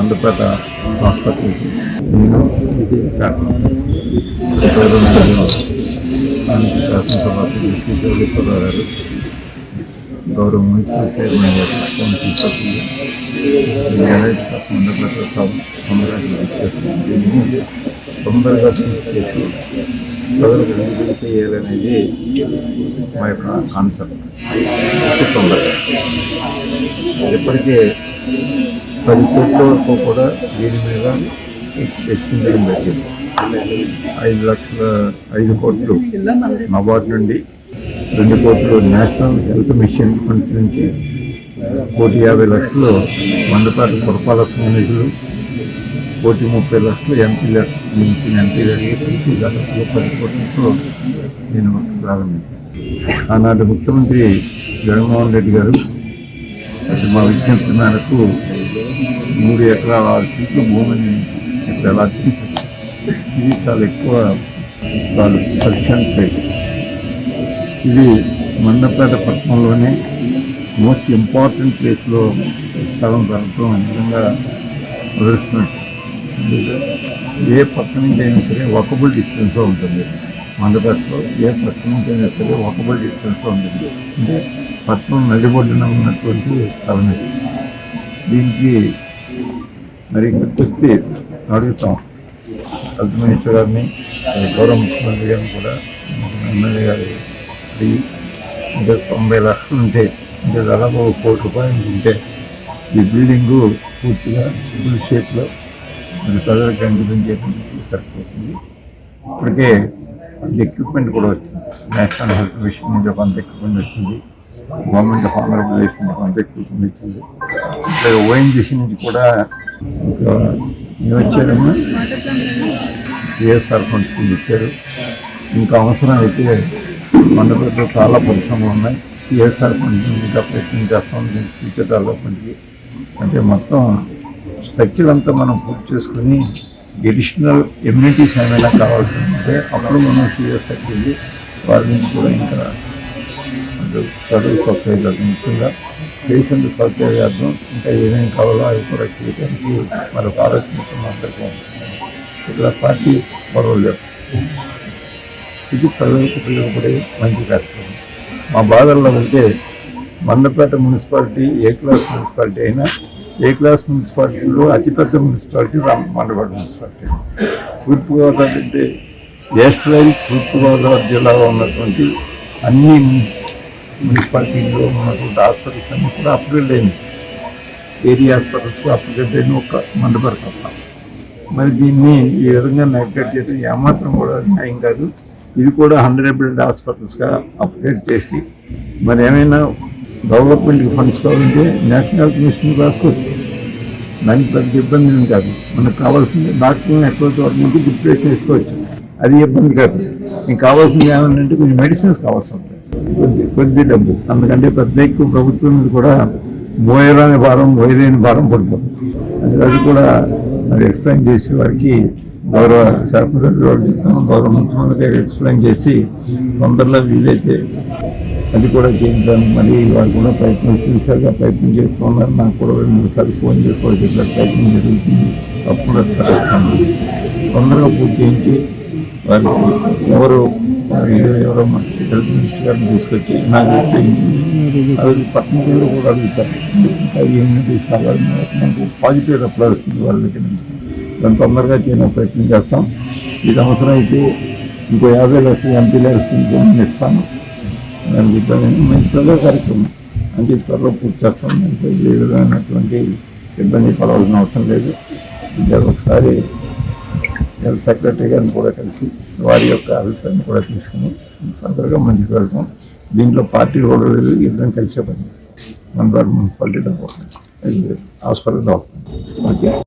మండపేట హాస్పిటల్కి నేను ఇది శాసనసభ సభ్యులు గారు గౌరవ మున్సిపల్ చైర్మన్ గారు మండపేట తొందరగా చేసి తొందరగా ప్రజలకు విడుదల చేయాలనేది మా యొక్క కాన్సెప్ట్ తొందరగా ఇప్పటికే పది కోట్ల వరకు కూడా దీని మీద చర్చించడం జరిగింది. ఐదు లక్షల ఐదు కోట్లు నబార్డ్ నుండి రెండు కోట్లు నేషనల్ హెల్త్ మిషన్ ఫండ్స్ నుంచి కోటి యాభై లక్షలు మండపాటి పురపాలక నిధులు కోటి ముప్పై లక్షలు ఎంపీల నుంచి ఎంపీలకి కలిసి దాదాపు పది కోట్లతో నేను ప్రారంభించాను ఆనాటి ముఖ్యమంత్రి జగన్మోహన్ రెడ్డి గారు అది మా విజ్ఞప్తి మేరకు మూడు ఎకరాల ఆరు భూమిని ఎలా ఇది చాలా ఎక్కువ వాళ్ళు సఫిషియంట్ ఇది మండపేట పట్టణంలోనే మోస్ట్ ఇంపార్టెంట్ ప్లేస్లో స్థలం దొరకడం నిజంగా ప్రదర్శించినట్టు ఏ పక్క నుంచి అయినా సరే వాకబుల్ డిస్టెన్స్లో ఉంటుంది. మండపేటలో ఏ పక్క నుంచి అయినా సరే వాకబుల్ డిస్టెన్స్లో ఉంటుంది. అంటే పట్టణం నడిబొడ్డున ఉన్నటువంటి స్థలం ఇది. దీనికి మరి గుర్తొస్తే అడుగుతాం. అల్పమేశ్వర గౌరవ ముఖ్యమంత్రి గారిని కూడా ఎమ్మెల్యే గారు అడిగి ఇంకా తొంభై లక్షలు ఉంటే ఇంకా దాదాపు ఒక కోటి రూపాయలు ఉంటే ఈ బిల్డింగు పూర్తిగా ఫుల్ షేప్లో మరి ప్రజలకు అంకితం చేయడం సరిపోతుంది. ఇప్పటికే ఎక్విప్మెంట్ కూడా వచ్చింది. నేషనల్ హెల్త్ మిషన్ నుంచి కొంత ఎక్విప్మెంట్ వచ్చింది. గవర్నమెంట్ ఆఫ్ ఆంధ్రప్రదేశ్ నుంచి కొంత ఇక్కడ ఓఎన్జీసీ నుంచి కూడా ఒక ఏమి వచ్చారమ్మా సిఎస్ఆర్ ఫండ్స్ కింద ఇచ్చారు. ఇంకా అవసరం అయితే మండపంలో చాలా పరిశ్రమలు ఉన్నాయి. సిఎస్ఆర్ ఫండ్స్ ఇంకా ప్రయత్నం చేస్తాం. ఫ్యూచర్ డెవలప్మెంట్కి అంటే మొత్తం స్ట్రక్చర్ అంతా మనం పూర్తి చేసుకుని ఎడిషనల్ ఎమ్యూనిటీస్ ఏమైనా కావాల్సి ఉంటే అప్పుడు మనం సిఎస్ఆర్కి వెళ్ళి వారి నుంచి కూడా ఇంకా పేషెంట్ చదువు సౌకర్యార్థం ముఖ్యంగా పేషెంట్ సౌకర్యార్థం ఇంకా ఏమేమి కావాలో అవి కూడా చేయడానికి మరొక ఆలోచించడం అందరికీ ఇక్కడ పార్టీ పర్వాలేదు ఇది ప్రజలకు ఉపయోగపడే మంచి కార్యక్రమం. మా బాధల్లో ఉంటే Mandapeta municipality A class municipality అయినా ఏ క్లాస్ మున్సిపాలిటీలో అతిపెద్ద మున్సిపాలిటీ మండపేట మున్సిపాలిటీ. తూర్పుగోదావరి అంటే ఏస్ట్రైల్ తూర్పుగోదావరి జిల్లాలో ఉన్నటువంటి అన్ని మున్సిపాలిటీలో ఉన్నటువంటి హాస్పిటల్స్ అన్ని కూడా అప్గ్రేడ్ అయింది ఏరియా హాస్పిటల్స్ అప్గ్రేడ్ అయిన ఒక మండపేట మరి దీన్ని ఈ విధంగా నెగ్లెక్ట్ చేయడం ఏమాత్రం కూడా న్యాయం కాదు. ఇది కూడా హండ్రెడ్ బెడ్ హాస్పిటల్స్గా అప్గ్రేడ్ చేసి మరి ఏమైనా డెవలప్మెంట్ ఫండ్స్ కావాలంటే నేషనల్ కమిషన్ రాసుకోవచ్చు. దానికి పెద్ద ఇబ్బంది ఏం కాదు. మనకు కావాల్సింది డాక్టర్ని ఎక్కువ వరకు నుంచి చేసుకోవచ్చు అది ఇబ్బంది కాదు. మీకు కావాల్సింది ఏమంటే కొంచెం మెడిసిన్స్ కావాల్సి ఉంటుంది. కొద్ది కొద్ది డబ్బు. అందుకంటే పెద్ద ఎక్కువ ప్రభుత్వం మీద కూడా మోయరాని భారం మోయలేని భారం పడుతుంది. అది కూడా మరి ఎక్స్ప్లెయిన్ చేసి వారికి గౌరవ శాసనసభ్యులు వారికి గౌరవ ముఖ్యమంత్రి ఎక్స్ప్లెయిన్ చేసి తొందరలో వీలైతే అది కూడా చేయించడానికి మరి వాళ్ళు కూడా ప్రయత్నం సిన్సియర్గా ప్రయత్నం చేస్తున్నారు. నాకు కూడా రెండు సార్లు ఫోన్ చేసుకోవాలి ప్రయత్నం జరుగుతుంది. తప్పకుండా స్పరిస్తాను తొందరగా పూర్తి చేయించి ఎవరు ఎవరో హెల్త్ మినిస్టర్ గారిని తీసుకొచ్చి నాకు అది పట్టణంలో కూడా అడుగుతారు. ఏమైనా తీసుకురావాలి? మనకు పాజిటివ్ రిప్లై వస్తుంది వాళ్ళ దగ్గర నుంచి. దాన్ని తొందరగా చేయడం ప్రయత్నం చేస్తాం. ఈ సంవత్సరం అయితే ఇంకో యాభై లక్షల ఎంపీలు నేను ఇస్తాను. దానికి ఇబ్బంది మంచి కార్యక్రమం. అంటే త్వరలో పూర్తి చేస్తాం. దాంట్లో ఏ విధమైనటువంటి ఇబ్బంది పడవలసిన అవసరం లేదు. ఒకసారి హెల్త్ సెక్రటరీ గారిని కూడా కలిసి వారి యొక్క అభిప్రాయం కూడా తీసుకుని ఫర్దర్గా మంచికి వెళ్తాం. దీంట్లో పార్టీ కూడా లేదు ఇద్దరం కలిసే పని. మన municipality development hospital development. Okay.